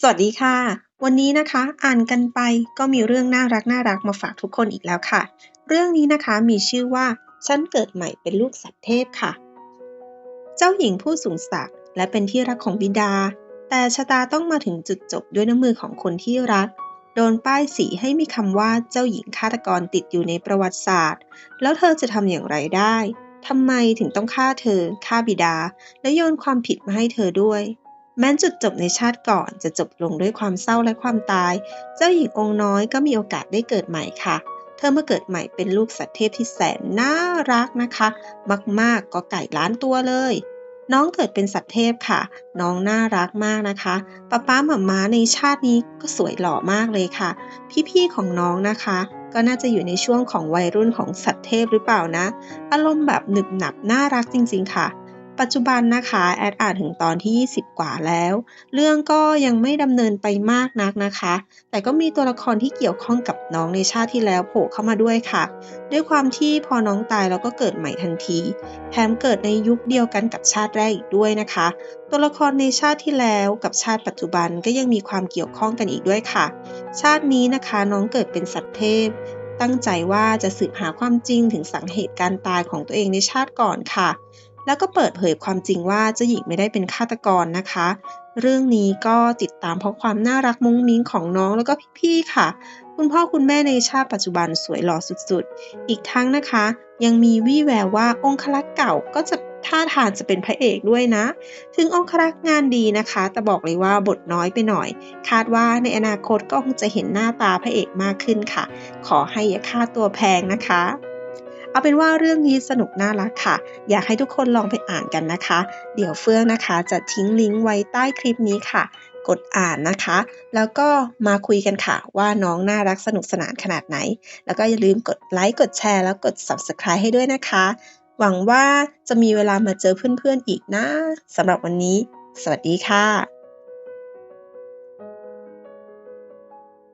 สวัสดีค่ะ วันนี้นะคะอ่านกันไปก็มีเรื่องน่ารักน่ารักมาฝากทุกคนอีกแล้วค่ะ เรื่องนี้นะคะมีชื่อว่า ฉันเกิดใหม่เป็นลูกสัตว์เทพค่ะ เจ้าหญิงผู้สูงศักดิ์และเป็นที่รักของบิดา แต่ชะตาต้องมาถึงจุดจบด้วยน้ำมือของคนที่รัก โดนป้ายสีให้มีคำว่าเจ้าหญิงฆาตกรติดอยู่ในประวัติศาสตร์ แล้วเธอจะทำอย่างไรได้ทำไมถึงต้องฆ่าเธอฆ่าบิดา และโยนความผิดมาให้เธอด้วย แม้จุดจบในชาติก่อนจะจบลงด้วยความเศร้าและความตาย เจ้าหญิงองค์น้อยก็มีโอกาสได้เกิดใหม่ค่ะ เธอมาเกิดใหม่เป็นลูกสัตว์เทพที่แสนน่ารักนะคะ มากๆก็ไก่ล้านตัวเลย น้องเกิดเป็นสัตว์เทพค่ะ น้องน่ารักมากนะคะป้าป้าหมาม้าในชาตินี้ก็สวยหล่อมากเลยค่ะ พี่ๆของน้องนะคะก็น่าจะอยู่ในช่วงของวัยรุ่นของสัตว์เทพหรือเปล่านะ อารมณ์แบบหนึบหนับน่ารักจริง ๆ ค่ะ ปัจจุบันนะคะแอดอ่านถึงตอนที่ 20 กว่าแล้ว เรื่องก็ยังไม่ดำเนินไปมากนักนะคะ แต่ก็มีตัวละครที่เกี่ยวข้องกับน้องในชาติที่แล้วโผล่เข้ามาด้วยค่ะ ด้วยความที่พอน้องตายแล้วก็เกิดใหม่ทันทีแถมเกิดในยุคเดียวกันกับชาติแรกอีกด้วยนะคะ ตัวละครในชาติที่แล้วกับชาติปัจจุบันก็ยังมีความเกี่ยวข้องกันอีกด้วยค่ะ ชาตินี้นะคะน้องเกิดเป็นสัตว์เทพตั้งใจว่าจะสืบหาความจริงถึงสาเหตุการตายของตัวเองในชาติก่อนค่ะ แล้วก็เปิดเผยความจริงว่าเจ้าหญิงไม่ได้เป็นฆาตกรนะคะ เรื่องนี้ก็ติดตามเพราะความน่ารักมุ้งมิ้งของน้องแล้วก็พี่ๆค่ะ คุณพ่อคุณแม่ในชาติปัจจุบันสวยหล่อสุดๆ อีกทั้งนะคะ ยังมีวี่แววว่าองครักษ์เก่าก็จะท่าทางจะเป็นพระเอกด้วยนะ ถึงองครักษ์งานดีนะคะ แต่บอกเลยว่าบทน้อยไปหน่อย คาดว่าในอนาคตก็คงจะเห็นหน้าตาพระเอกมากขึ้นค่ะ ขอให้อย่าค่าตัวแพงนะคะ เอาเป็นว่าเรื่องนี้สนุกน่ารักค่ะ อยากให้ทุกคนลองไปอ่านกันนะคะ เดี๋ยวเฟื่องนะคะจะทิ้งลิงก์ไว้ใต้คลิปนี้ค่ะ กดอ่านนะคะ แล้วก็มาคุยกันค่ะ ว่าน้องน่ารักสนุกสนานขนาดไหน แล้วก็อย่าลืมกดไลค์กดแชร์แล้วกด Subscribe ให้ด้วยนะคะ หวังว่าจะมีเวลามาเจอเพื่อนๆอีกนะสำหรับวันนี้ สวัสดีค่ะ